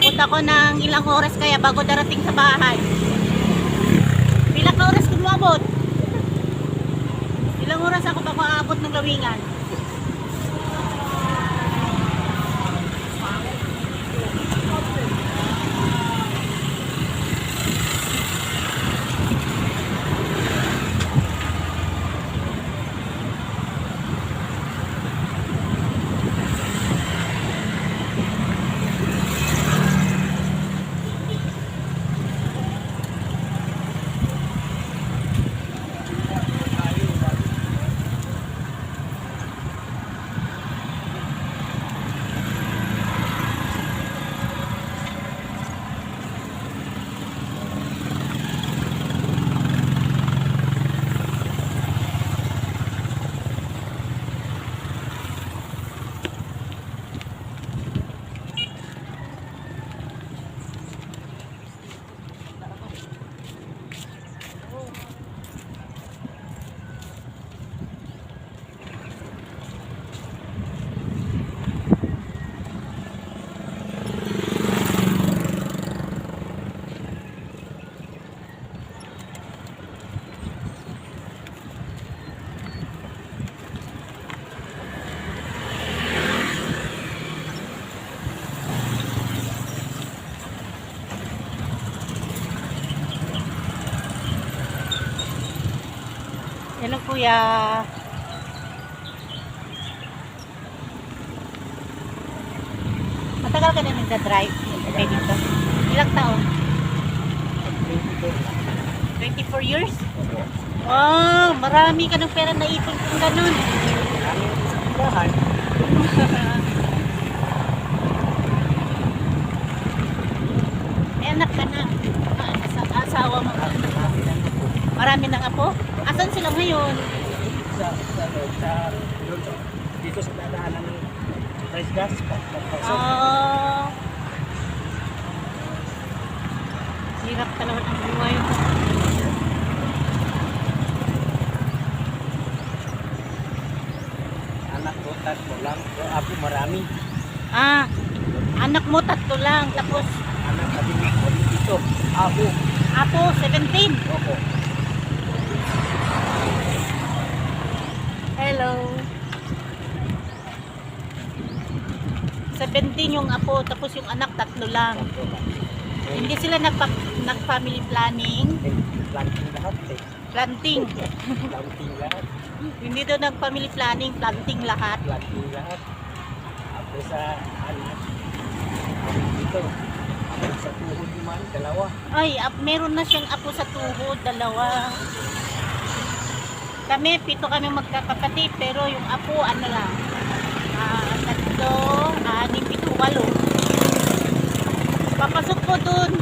Abot ako ng ilang oras kaya bago darating sa bahay. Ilang oras kung maabot? Ilang oras ako bago aabot ng gawingan? Hello kuya. Matagal ka na nagda-drive dito? Ilang taon? 24 years? Wow, marami ka ng pera na ipon kung ganun. Bahan. May anak ka na. Ah, asa asawa mo. Marami ng apo? Asan sila ngayon? Sa, sa, sa, dito sa dadaanan ng rice gas. Oh. Hirap talaga ng buhay. Anak ko, tatlo lang. So, apo marami. Ah, anak mo tatlo lang. Tapos, Anak kami dito. Apo. apo, 17. Opo. Hello. 17 yung apo, tapos yung anak tatlo lang. Hindi sila nagpa, nag-family planning, planting lahat eh. planting. Planting lahat. Hindi daw nag-family planning, planting lahat. Planting lahat. Apo sa anak. Dito. Apo sa tuhod naman, dalawa. Ay, ap- meron na siyang apo sa tuhod, dalawa. Kami, pito kami magkakapatid, pero yung apo, ano lang, ah, tatlo, anim, pito, walo. Papasok ko dun